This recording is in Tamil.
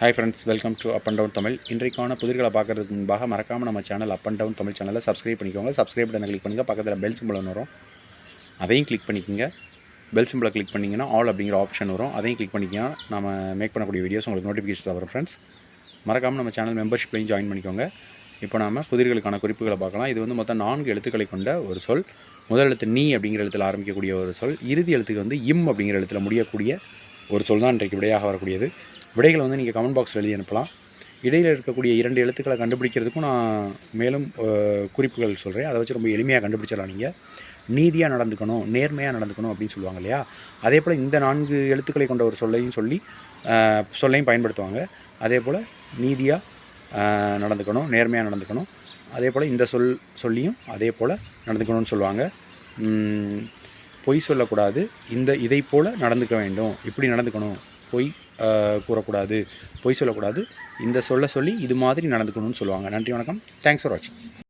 Hi friends welcome to up and down Tamil இன்றைக்கான புதிர்களை பார்க்கறதுக்கு முன்பாக மறக்காமல் நம்ம channel up and down Tamil சேனலை சப்ஸ்கிரைப் பண்ணிக்கோங்க. சப்ஸ்கிரைப் பட்டனை கிளிக் பண்ணுங்கள் பக்கத்தில் பெல் சிம்பிள் வரும். அதையும் கிளிக் பண்ணிக்கோங்க. பெல் சிம்பிளை கிளிக் பண்ணிங்கன்னா ஆல் அப்படிங்கிற ஆப்ஷன் வரும். அதையும் கிளிக் பண்ணிக்கிங்கன்னா நம்ம மேக் பண்ணக்கூடிய வீடியோஸ் உங்களுக்கு நோட்டிஃபிகேஷன் வரும் ஃப்ரெண்ட்ஸ் மறக்காமல் நம்ம சேனல் மெம்பர்ஷிப்லையும் ஜாயின் பண்ணிக்கோங்க. இப்போ நாம் புதிர்களுக்கான குறிப்புகளை பார்க்கலாம். இது வந்து மொத்தம் நான்கு எழுத்துக்களை கொண்ட ஒரு சொல். முதல் எழுத்து நீ அப்படிங்கிற எழுத்தில் ஆரம்பிக்கக்கூடிய ஒரு சொல். இறுதி எழுத்துக்கு வந்து இம் அப்படிங்கிற எழுத்தில் முடியக்கூடிய ஒரு சொல் தான் இன்றைக்கு விடையாக வரக்கூடியது. விடைகளை வந்து நீங்கள் கமெண்ட் பாக்ஸில் எழுதி அனுப்பலாம். இடையில் இருக்கக்கூடிய இரண்டு எழுத்துக்களை கண்டுபிடிக்கிறதுக்கும் நான் மேலும் குறிப்புகள் சொல்கிறேன் அதை வச்சு ரொம்ப எளிமையாக கண்டுபிடிச்சிடலாம் நீங்கள் நீதியாக நடந்துக்கணும் நேர்மையாக நடந்துக்கணும் அப்படின்னு சொல்லுவாங்க இல்லையா? அதே போல் இந்த நான்கு எழுத்துக்களை கொண்ட ஒரு சொல்லையும் சொல்லி சொல்லையும் பயன்படுத்துவாங்க. அதே போல் நீதியாக நடந்துக்கணும் நேர்மையாக நடந்துக்கணும். அதே போல் இந்த சொல் சொல்லியும் அதே போல் நடந்துக்கணும்னு சொல்லுவாங்க. பொய் சொல்லக்கூடாது. இந்த இதை போல் நடந்துக்க வேண்டும். இப்படி நடந்துக்கணும். பொய் கூறக்கூடாது பொய் சொல்லக்கூடாது. இந்த சொல்ல சொல்லி இது மாதிரி நடந்துக்கணும்னு சொல்லுவாங்க. நன்றி வணக்கம். தேங்க்ஸ் ஃபார் வாட்சிங்